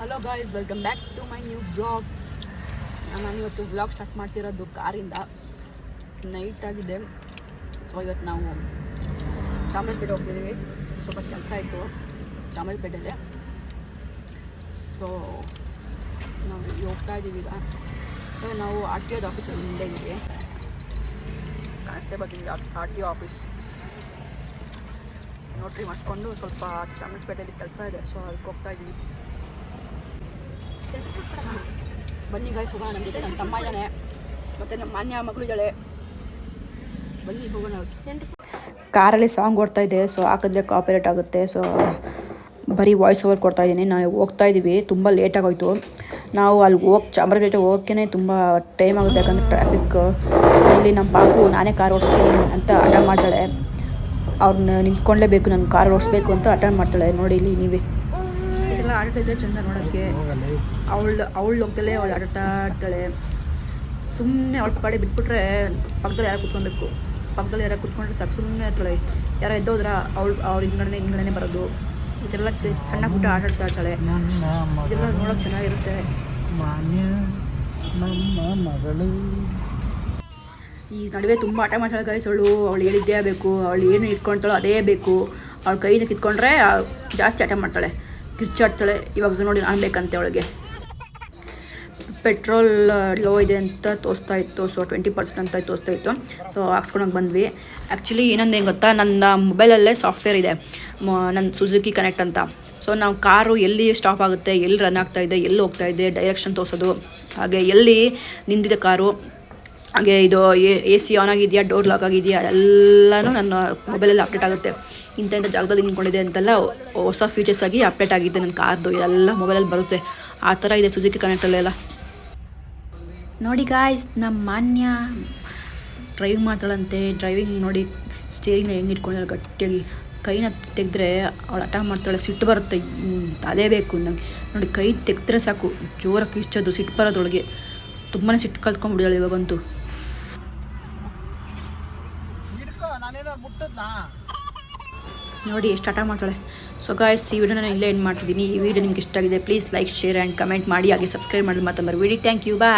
Hello guys welcome back to my new blog ನಾನು ಇವತ್ತು blog start ಮಾಡ್ತಿರೋದು ಕಾರಿಂದ night ಆಗಿದೆ. ಸೊ ಇವತ್ತು ನಾವು ಚಾಮರಾಜಪೇಟೆ ಹೋಗ್ತಿದ್ದೀವಿ. ಸ್ವಲ್ಪ ಕೆಲಸ ಆಯಿತು ಚಾಮರಾಜಪೇಟೆಯಲ್ಲಿ ಸೊ ನಾವು ಹೋಗ್ತಾ ಇದ್ದೀವಿ ಈಗ. ಸೊ ನಾವು ಆರ್ ಟಿ ಒದ ಆಫೀಸಲ್ಲಿ ಮುಂದೆ ಇದ್ದೀವಿ ಬರ್ತೀವಿ R T O office notary ಮಾಡಿಕೊಂಡು ಸ್ವಲ್ಪ ಚಾಮರಾಜಪೇಟೆಯಲ್ಲಿ ಕೆಲಸ ಇದೆ. ಸೊ ಅದಕ್ಕೆ ಹೋಗ್ತಾ ಇದ್ದೀವಿ. ಬನ್ನಿ ಗಾಯ್ಸ್ ಹೋಗೋಣ. ನಮ್ಮ ಜೊತೆ ನನ್ನ ತಮ್ಮ ಇದ್ದಾನೆ ಮತ್ತು ನಮ್ಮ ಮಾನ್ಯ ಮಗಳು ಇದ್ದಾಳೆ ಬನ್ನಿ, ಹೋಗೋಣ ಕಾರಲ್ಲಿ ಸಾಂಗ್ ಓಡ್ತಾ ಇದೆ ಸೊ ಹಾಕಿದ್ರೆ ಕಾಪರೇಟ್ ಆಗುತ್ತೆ. ಸೊ ಬರೀ ವಾಯ್ಸ್ ಓವರ್ ಕೊಡ್ತಾ ಇದ್ದೀನಿ. ನಾವು ಹೋಗ್ತಾ ಇದ್ದೀವಿ ತುಂಬ ಲೇಟ್ ಆಗೋಯ್ತು. ನಾವು ಅಲ್ಲಿ ಹೋಗಿ ಚಾಮರಾಜಪೇಟೆ ಹೋಗೋಕ್ಕೇ ತುಂಬ ಟೈಮ್ ಆಗುತ್ತೆ. ಯಾಕಂದರೆ ಟ್ರಾಫಿಕ್ ಇಲ್ಲಿ ನಮ್ಮ ಪಾಪು, ನಾನೇ ಕಾರ್ ಓಡಿಸ್ತೀನಿ ಅಂತ ಅಟೆಂಡ್ ಮಾಡ್ತಾಳೆ. ಅವ್ರನ್ನ ನಿಂತ್ಕೊಳ್ಳೇಬೇಕು ನಾನು ಕಾರ್ ಓಡಿಸ್ಬೇಕು ಅಂತ ಅಟೆಂಡ್ ಮಾಡ್ತಾಳೆ. ನೋಡಿ, ಇಲ್ಲಿ ನೀವೇ. ಇದೆಲ್ಲ ಆಡ್ತಾ ಇದ್ದೆ ಚಂದ ನೋಡೋಕ್ಕೆ ಅವಳು ಅವಳು ಹೋಗ್ದಲೇ ಅವಳು ಆಡ್ತಾ ಇರ್ತಾಳೆ. ಸುಮ್ಮನೆ ಅವಳು ಪಾಡಿ ಬಿಟ್ಬಿಟ್ರೆ ಪಕ್ಕದಲ್ಲಿ ಯಾರೋ ಕುತ್ಕೊಬೇಕು ಪಕ್ಕದಲ್ಲಿ ಯಾರೋ ಕುತ್ಕೊಂಡ್ರೆ ಸಾಕು ಸುಮ್ಮನೆ ಇರ್ತಾಳೆ. ಯಾರೋ ಎದ್ದೋದ್ರ, ಅವಳು ಅವ್ರ ಹಿಂಗಡೆ ಹಿಂಗಡೆ ಬರೋದು. ಇದೆಲ್ಲ ಚ ಸಣ್ಣ ಪುಟ್ಟ ಆಟಾಡ್ತಾ ಇರ್ತಾಳೆ. ಇದೆಲ್ಲ ನೋಡೋಕೆ ಚೆನ್ನಾಗಿರುತ್ತೆ. ಮಗಳು ಈ ನಡುವೆ ತುಂಬ ಆಟ ಮಾಡ್ತಾಳೆ ಗಾಯಿಸೋಳು ಅವಳು. ಹೇಳಿದ್ದೇ ಬೇಕು, ಅವಳು ಏನು ಇಟ್ಕೊಳ್ತಾಳೋ ಅದೇ ಬೇಕು. ಅವಳು ಕೈನ ಕಿತ್ಕೊಂಡ್ರೆ ಜಾಸ್ತಿ ಆಟ ಮಾಡ್ತಾಳೆ. ಕಿರ್ಚಾಡ್ತಾಳೆ ಇವಾಗ ನೋಡಿ ನಾನು ಬೇಕಂತೆ ಅವಳಿಗೆ. ಪೆಟ್ರೋಲ್ ಲೋ ಇದೆ ಅಂತ ತೋರಿಸ್ತಾ ಇತ್ತು. ಸೊ ಟ್ವೆಂಟಿ ಪರ್ಸೆಂಟ್ ಅಂತ ತೋರಿಸ್ತಾ ಇತ್ತು. ಸೊ ಹಾಕ್ಸ್ಕೊಳಕ್ಕೆ ಬಂದ್ವಿ. ಆ್ಯಕ್ಚುಲಿ ಇನ್ನೊಂದು ಏನು ಗೊತ್ತಾ? ನನ್ನ ಮೊಬೈಲಲ್ಲೇ ಸಾಫ್ಟ್ವೇರ್ ಇದೆ. ನನ್ನ ಸುಜುಕಿ ಕನೆಕ್ಟ್ ಅಂತ. ಸೊ ನಾವು ಕಾರು ಎಲ್ಲಿ ಸ್ಟಾಪ್ ಆಗುತ್ತೆ, ಎಲ್ಲಿ ರನ್ ಆಗ್ತಾಯಿದೆ ಎಲ್ಲಿ ಹೋಗ್ತಾ ಇದೆ ಡೈರೆಕ್ಷನ್ ತೋರಿಸೋದು. ಹಾಗೆ ಎಲ್ಲಿ ನಿಂತಿದೆ ಕಾರು ಹಾಗೆ ಇದು ಎ ಸಿ ಆನ್ ಆಗಿದೆಯಾ ಡೋರ್ ಲಾಕ್ ಆಗಿದೆಯಾ, ಎಲ್ಲನೂ ನನ್ನ ಮೊಬೈಲಲ್ಲಿ ಅಪ್ಡೇಟ್ ಆಗುತ್ತೆ. ಇಂಥ ಇಂಥ ಜಾಗದಲ್ಲಿ ನಿಂತ್ಕೊಂಡಿದೆ ಅಂತೆಲ್ಲ ಹೊಸ ಫೀಚರ್ಸ್ ಆಗಿ ಅಪ್ಡೇಟ್ ಆಗಿದೆ ನನ್ನ ಕಾರ್ದು. ಎಲ್ಲ ಮೊಬೈಲಲ್ಲಿ ಬರುತ್ತೆ. ಆ ಥರ ಇದೆ ಸುಜುಕಿ ಕನೆಕ್ಟಲ್ಲೆಲ್ಲ ನೋಡಿ ಗಾಯ್ಸ್ ನಮ್ಮ ಮಾನ್ಯ ಡ್ರೈವಿಂಗ್ ಮಾಡ್ತಾಳಂತೆ. ಡ್ರೈವಿಂಗ್ ನೋಡಿ ಸ್ಟೇರಿಂಗ್ನ ಹೆಂಗೆ ಇಟ್ಕೊಂಡಿದ್ದಾಳೆ ಗಟ್ಟಿಯಾಗಿ. ಕೈನ ತೆಗೆದ್ರೆ ಅವಳು ಹಠ ಮಾಡ್ತಾಳೆ, ಸಿಟ್ಟು ಬರುತ್ತೆ. ಅದೇ ಬೇಕು ನಂಗೆ. ನೋಡಿ ಕೈ ತೆಗೆದ್ರೆ ಸಾಕು. ಜೋರಾಗಿ ಕಿಚ್ಚೋದು ಸಿಟ್ಟು ಬರೋದೊಳಗೆ ತುಂಬಾ ಸಿಟ್ಟು ಕಲ್ತ್ಕೊಂಡ್ಬಿಡಿದಾಳೆ ಇವಾಗಂತೂ. ನೋಡಿ, ಎಷ್ಟು ಹಠ ಮಾಡ್ತಾಳೆ. ಸೊ ಗಾಯ್ಸ್ ಈ ವಿಡಿಯೋ ನಾನು ಇಲ್ಲೇ ಏನು ಮಾಡ್ತಿದ್ದೀನಿ. ಈ ವಿಡಿಯೋ ನಿಮ್ಗೆ ಇಷ್ಟ ಆಗಿದೆ please like share and comment ಮಾಡಿ. ಹಾಗೆ ಸಬ್ಸ್ಕ್ರೈಬ್ ಮಾಡಿದ್ರೆ ಮಾತಂಬರ್ ವಿಡಿ ಥ್ಯಾಂಕ್ ಯು ಬಾಯ್